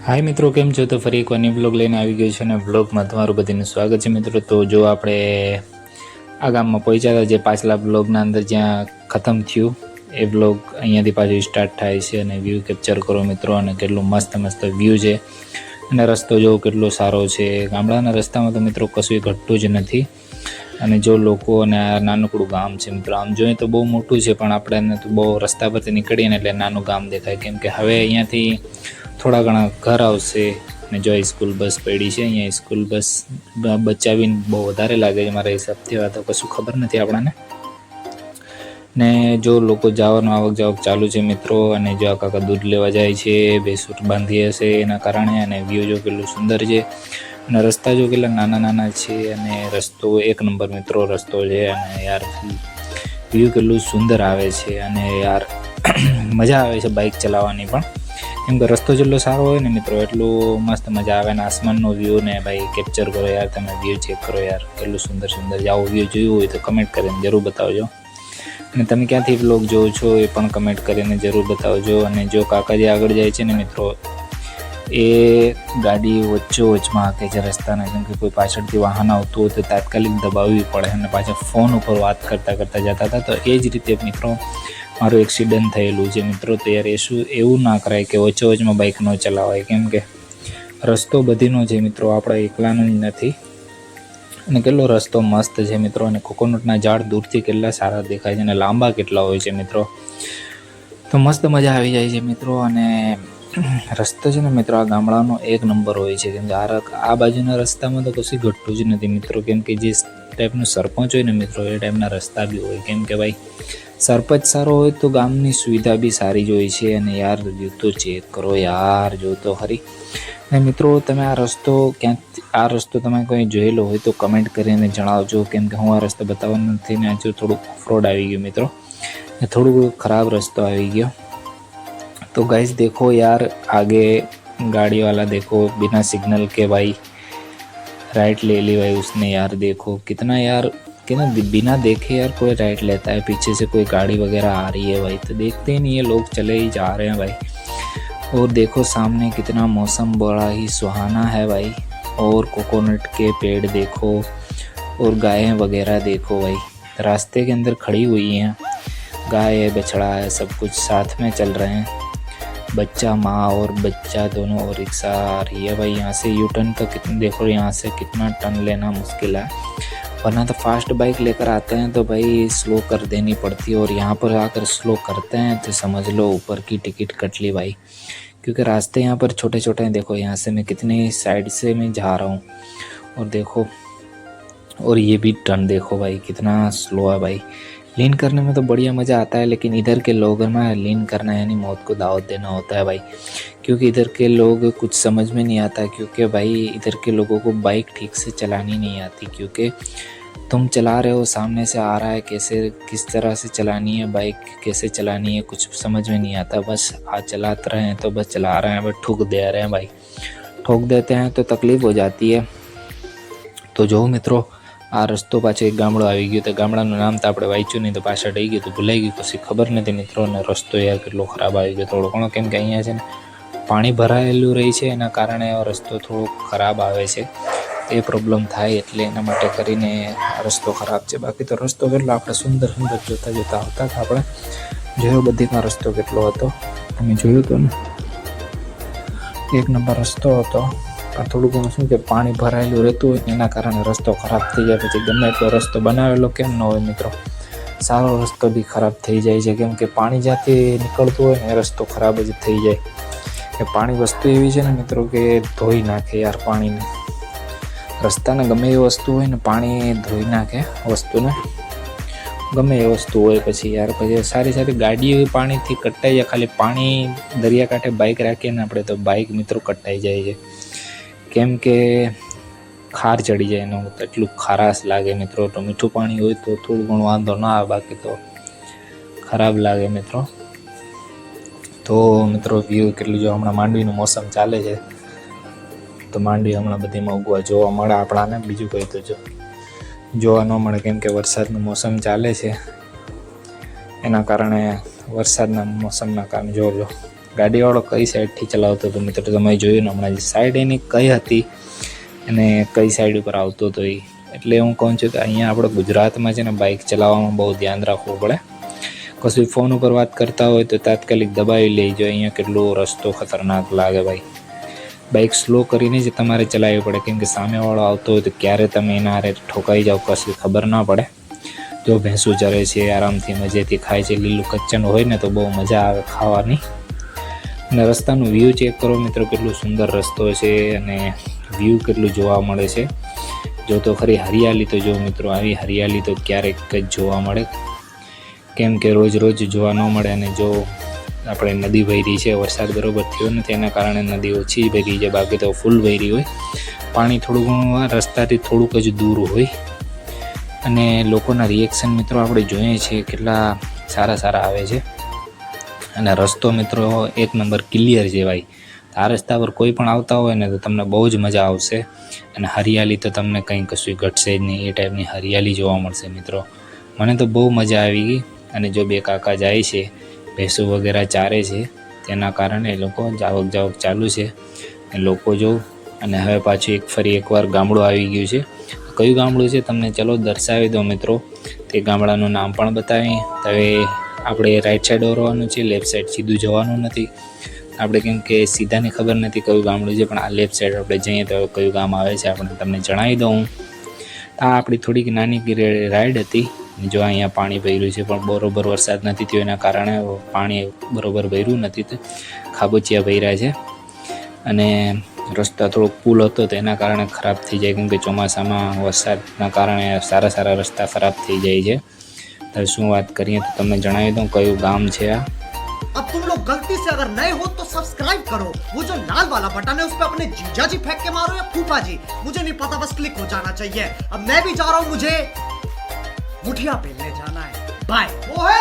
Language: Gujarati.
હાય મિત્રો, કેમ છો? તો ફરી એક વાની બ્લોગ લઈને આવી ગયો છે અને બ્લોગમાં તમારું બધાનું સ્વાગત છે મિત્રો. તો જો આપણે આ ગામમાં પહોંચ્યા હતા, જે પાછલા બ્લોગના અંદર જ્યાં ખતમ થયું, એ બ્લોગ અહીંયાથી પાછું સ્ટાર્ટ થાય છે અને વ્યૂ કેપ્ચર કરો મિત્રો, અને કેટલું મસ્ત મસ્ત વ્યૂ છે. અને રસ્તો જો કેટલો સારો છે. ગામડાના રસ્તામાં તો મિત્રો કશું ઘટતું જ નથી. અને જો લોકો, અને આ નાનકડું ગામ છે મિત્રો, આમ જોઈએ તો બહુ મોટું છે, પણ આપણે તો બહુ રસ્તા પરથી નીકળીએ ને એટલે નાનું ગામ દેખાય. કેમ કે હવે અહીંયાથી થોડા ઘણા ઘર આવશે ને જો સ્કૂલ બસ પડી છે, અહીંયા સ્કૂલ બસ બચાવીને બહુ વધારે લાગે છે મારા હિસાબથી વાત કશું ખબર નથી આપણાને. ને જો લોકો જવાનું આવક જાવક ચાલુ છે મિત્રો, અને જો આ કાકા દૂધ લેવા જાય છે બેસૂટ બાંધી હશે એના કારણે, અને વ્યૂ જો કેટલું સુંદર છે, અને રસ્તા જો કેટલા નાના નાના છે, અને રસ્તો એક નંબર મિત્રો રસ્તો છે, અને યાર વ્યૂ કેટલું સુંદર આવે છે, અને યાર મજા આવે છે બાઇક ચલાવવાની પણ. કેમ કે રસ્તો જેટલો સારો હોય ને મિત્રો એટલું મસ્ત મજા આવે. ને આસમાનનો વ્યૂ ને ભાઈ કેપ્ચર કરો યાર, તમે વ્યૂ ચેક કરો યાર. કેટલું સુંદર સુંદર. આવો વ્યૂ જોયું હોય તો કમેન્ટ કરીને જરૂર બતાવજો. અને તમે ક્યાંથી બ્લોગ જોવો છો એ પણ કમેન્ટ કરીને જરૂર બતાવજો. અને જો કાકાજી આગળ જાય છે ને મિત્રો, એ ગાડી વચ્ચો વચમાં કે જે રસ્તાના. જેમ કે કોઈ પાછળથી વાહન આવતું હોય તો તાત્કાલિક દબાવવી પડે. અને પાછા ફોન ઉપર વાત કરતાં કરતાં જતા હતા. તો એ જ રીતે મિત્રો મારું એક્સિડન્ટ થયેલું છે મિત્રો. તો શું એવું ના કરાય કે વચમાં બાઇક ન ચલાવાય. કેમ કે રસ્તો બધીનો છે મિત્રો, આપણા એકલાનો જ નથી. અને કેટલો રસ્તો મસ્ત છે મિત્રો. અને કોકોનટના ઝાડ દૂરથી કેટલા સારા દેખાય છે અને લાંબા કેટલા હોય છે મિત્રો. તો મસ્ત મજા આવી જાય છે મિત્રો. અને રસ્તો છે ને મિત્રો, આ ગામડાનો એક નંબર હોય છે. કેમ કે આ આ બાજુના રસ્તામાં તો કશું ઘટતું જ નથી મિત્રો. કેમ કે જે ટાઈપનું સરપંચ હોય ને મિત્રો, એ ટાઈપના રસ્તા બી હોય. કેમ કે ભાઈ સરપંચ સારો હોય તો ગામની સુવિધા બી સારી જ હોય છે અને યાર જો તો ચેક કરો યાર જો તો ખરી અને મિત્રો તમે આ રસ્તો ક્યાંક આ રસ્તો તમે કોઈ જોયેલો હોય તો કમેન્ટ કરીને જણાવજો કેમ કે હું આ રસ્તો બતાવવાનો નથી ને આજે થોડુંક ફ્રોડ આવી ગયું મિત્રો ને થોડુંક ખરાબ રસ્તો આવી ગયો तो गाइस देखो यार आगे गाड़ी वाला देखो बिना सिग्नल के भाई राइट ले ली भाई उसने यार देखो कितना यार कि ना बिना देखे यार कोई राइट लेता है, पीछे से कोई गाड़ी वगैरह आ रही है भाई तो देखते ही नहीं है, लोग चले ही जा रहे हैं भाई। और देखो सामने कितना मौसम बड़ा ही सुहाना है भाई, और कोकोनट के पेड़ देखो, और गायें वगैरह देखो भाई। रास्ते के अंदर खड़ी हुई हैं, गाय है, बछड़ा है, सब कुछ साथ में चल रहे हैं। बच्चा, माँ और बच्चा दोनों और रिक्शा आ रही है भाई, यहाँ से यू टर्न का कितना देखो यहाँ से कितना टर्न लेना मुश्किल है। वरना तो फास्ट बाइक लेकर आते हैं तो भाई स्लो कर देनी पड़ती है और यहाँ पर आकर स्लो करते हैं तो समझ लो ऊपर की टिकट कट ली भाई। क्योंकि रास्ते यहाँ पर छोटे छोटे हैं, देखो यहाँ से मैं कितने साइड से मैं जा रहा हूँ और देखो, और ये भी टर्न देखो भाई, कितना स्लो है भाई। लीन करने में तो बढ़िया मज़ा आता है, लेकिन इधर के लोगों में लीन करना यानी मौत को दावत देना होता है भाई। क्योंकि इधर के लोग कुछ समझ में नहीं आता, क्योंकि भाई इधर के लोगों को बाइक ठीक से चलानी नहीं आती, क्योंकि तुम चला रहे हो, सामने से आ रहा है, कैसे, किस तरह से चलानी है बाइक कैसे चलानी है, कुछ समझ में नहीं आता, बस आज चलाते रहे हैं तो बस चला रहे हैं, बस ठुक दे रहे हैं भाई। ठोक देते हैं तो तकलीफ़ हो जाती है। तो जो मित्रों આ રસ્તો પાછો એક ગામડો આવી ગયો. તો ગામડાનું નામ તો આપણે વાંચ્યું નહીં, તો પાછળ રહી ગયું, તો ભૂલાઈ ગયું. પછી ખબર નથી મિત્રો, અને રસ્તો યાર કેટલો ખરાબ આવી ગયો. થોડો ઘણો કેમ કે અહીંયા છે ને પાણી ભરાયેલું રહી છે, એના કારણે રસ્તો થોડો ખરાબ આવે છે. એ પ્રોબ્લેમ થાય એટલે એના માટે કરીને રસ્તો ખરાબ છે. બાકી તો રસ્તો કેટલો આપણે સુંદર સુંદર જોતા જોતા આવતા આપણે જોયો બધીમાં રસ્તો કેટલો હતો. તમે જોયું હતું ને? એક નંબર રસ્તો હતો. પણ થોડું ઘણું શું કે પાણી ભરાયેલું રહેતું હોય એના કારણે રસ્તો ખરાબ થઈ જાય. પછી ગમે એટલો રસ્તો બનાવેલો કેમ ન હોય મિત્રો? સારો રસ્તો બી ખરાબ થઈ જાય છે. કેમ કે પાણી જ્યાંથી નીકળતું હોય ને એ રસ્તો ખરાબ જ થઈ જાય. કે પાણી વસ્તુ એવી છે ને મિત્રો કે ધોઈ નાખે યાર પાણીને. રસ્તાને ગમે એ વસ્તુ હોય ને પાણી ધોઈ નાખે વસ્તુને. ગમે એ વસ્તુ હોય પછી યાર, પછી સારી સારી ગાડીઓ પાણીથી કટાઈ જાય. ખાલી પાણી દરિયાકાંઠે બાઇક રાખીએ ને આપણે તો બાઇક મિત્રો કટાઈ જાય છે. કેમ કે ખાર ચડી જાય એનો, એટલું ખારાશ લાગે મિત્રો. તો મીઠું પાણી હોય તો થોડું ઘણું વાંધો ના આવે, બાકી તો ખરાબ લાગે મિત્રો. તો મિત્રો વ્યૂ કેટલું જો હમણાં માંડવીનું મોસમ ચાલે છે, તો માંડવી હમણાં બધીમાં ઉગવા જોવા મળે આપણાને. બીજું કંઈ તો જો જોવા ન મળે, કેમ કે વરસાદનું મોસમ ચાલે છે. એના કારણે વરસાદના મોસમના કારણે જોજો ગાડીવાળો કઈ સાઈડથી ચલાવતો હતો મિત્રો? તમે જોયું ને, હમણાં સાઈડ એની કઈ હતી અને કઈ સાઈડ ઉપર આવતો હતો એ. એટલે હું કહું છું કે અહીંયા આપણે ગુજરાતમાં છે ને બાઇક ચલાવવામાં બહુ ધ્યાન રાખવું પડે. કશું ફોન ઉપર વાત કરતા હોય તો તાત્કાલિક દબાવી લેજો. અહીંયા કેટલો રસ્તો ખતરનાક લાગે ભાઈ. બાઇક સ્લો કરીને જ તમારે ચલાવવી પડે. કેમ કે સામેવાળો આવતો હોય તો ક્યારે તમે એના હારે ઠોકાઈ જાઓ કશું ખબર ના પડે. જો ભેંસું ચરે છે, આરામથી મજેથી ખાય છે, લીલું કચ્ચન હોય ને તો બહુ મજા આવે ખાવાની. અને રસ્તાનું વ્યૂ ચેક કરો મિત્રો, કેટલું સુંદર રસ્તો છે અને વ્યૂ કેટલું જોવા મળે છે. જો તો ખરી હરિયાળી તો જો મિત્રો, આવી હરિયાળી તો ક્યારેક જ જોવા મળે. કેમ કે રોજ રોજ જોવા ન મળે અને જો આપણે નદી વહેરી છે, વરસાદ બરોબર થયો નથી, એના કારણે નદી ઓછી વહેરી છે, બાકી તો ફૂલ વહેરી હોય. પાણી થોડું ઘણું રસ્તાથી થોડુંક જ દૂર હોય. અને લોકોના રિએક્શન મિત્રો આપણે જોઈએ છીએ કેટલા સારા સારા આવે છે. અને રસ્તો મિત્રો એક નંબર ક્લિયર જેવાય. આ રસ્તા પર કોઈ પણ આવતા હોય ને તો તમને બહુ જ મજા આવશે. અને હરિયાળી તો તમને કંઈ કશું ઘટશે જ નહીં. એ ટાઈપની હરિયાળી જોવા મળશે મિત્રો. મને તો બહુ મજા આવી ગઈ અને જો બે કાકા જાય છે, ભેંસો વગેરે ચારે છે, તેના કારણે એ લોકો જાવક જાવક ચાલુ છે. અને લોકો જો, અને હવે પાછું એક ફરી એકવાર ગામડું આવી ગયું છે. કયું ગામડું છે? તમને ચલો દર્શાવી દો મિત્રો. તે ગામડાનું નામ પણ બતાવી હવે આપણે રાઈટ સાઈડ વળવાનું છે લેફ્ટ સાઈડ સીધું જવાનું નથી. આપણે કેમ કે સીધાની ખબર નથી કયું ગામડું છે, પણ આ લેફ્ટ સાઈડ આપણે જઈએ તો કયું ગામ આવે છે આપણે તમને જણાવી દઉં. આ આપણી થોડીક નાની રાઈડ હતી. જો અહીંયા પાણી ભર્યું છે, પણ બરોબર વરસાદ નથી થયો, એના કારણે પાણી બરોબર ભર્યું નથી તો ખાબોચિયા ભર્યા છે. અને રસ્તા થોડોક પુલ હતો તો એના કારણે ખરાબ થઈ જાય, કેમ કે ચોમાસામાં વરસાદના કારણે સારા સારા રસ્તા ખરાબ થઈ જાય છે. તો શું વાત કરીએ તો તમને જણાવી દઉં કયું ગામ છે આ अब तुम लोग गलती से अगर नए हो तो सब्सक्राइब करो वो जो लाल वाला बटन है उस पर अपने जीजा जी फेंक के मारो या फूफा जी मुझे नहीं पता बस क्लिक हो जाना चाहिए अब मैं भी जा रहा हूं मुझे मुठिया पेलने जाना है बाय वो है